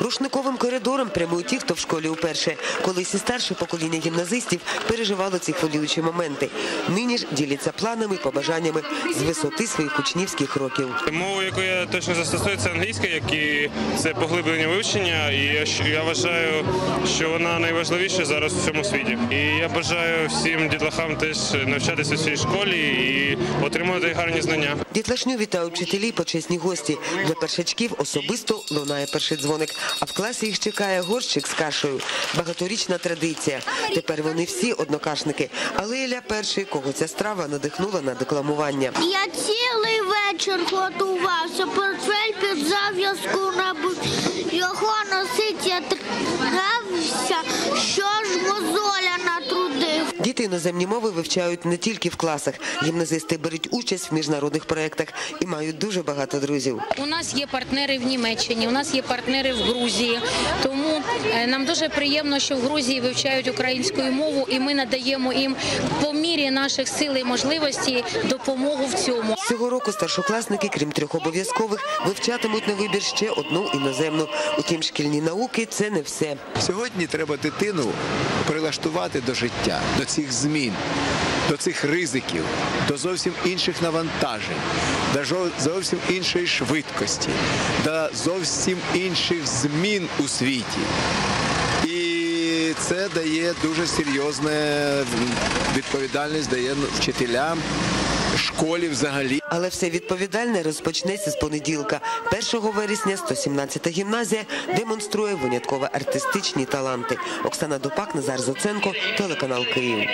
Рушниковим коридором прямують ті, хто в школі уперше. Колись і старше покоління гімназистів переживало ці хвилюючі моменти. Нині ж діляться планами, побажаннями з висоти своїх учнівських років. Мову, яку я точно застосую, це англійська, як і це поглиблення вивчення. І я, я вважаю, що вона найважливіша зараз у цьому світі. І я бажаю всім дітлахам теж навчатися в цій школі і отримувати гарні знання. Дітлашню вітають вчителі, почесні гості. Для першачків особисто лунає перший дзвоник, а в класі їх чекає горщик з кашею. Багаторічна традиція. Тепер вони всі однокашники. Але Ілля перший, кого ця страва надихнула на декламування. Я цілий вечір готувався, портфель під зав'язку набив. Його носить я травився, що іноземні мови вивчають не тільки в класах. Гімназисти беруть участь в міжнародних проєктах і мають дуже багато друзів. У нас є партнери в Німеччині, у нас є партнери в Грузії. Тому е, нам дуже приємно, що в Грузії вивчають українську мову, і ми надаємо їм по мірі наших сил і можливостей допомогу в цьому. Цього року старшокласники, крім трьох обов'язкових, вивчатимуть на вибір ще одну іноземну. Утім, шкільні науки це не все. Сьогодні треба дитину прилаштувати до життя, до цих змін, до цих ризиків, до зовсім інших навантажень, до зовсім іншої швидкості, до зовсім інших змін у світі. І це дає дуже серйозне відповідальність, дає вчителям, школі взагалі. Але все відповідальне розпочнеться з понеділка. 1 вересня 117-та гімназія демонструє винятково артистичні таланти. Оксана Допак, Назар Зоценко, телеканал Київ.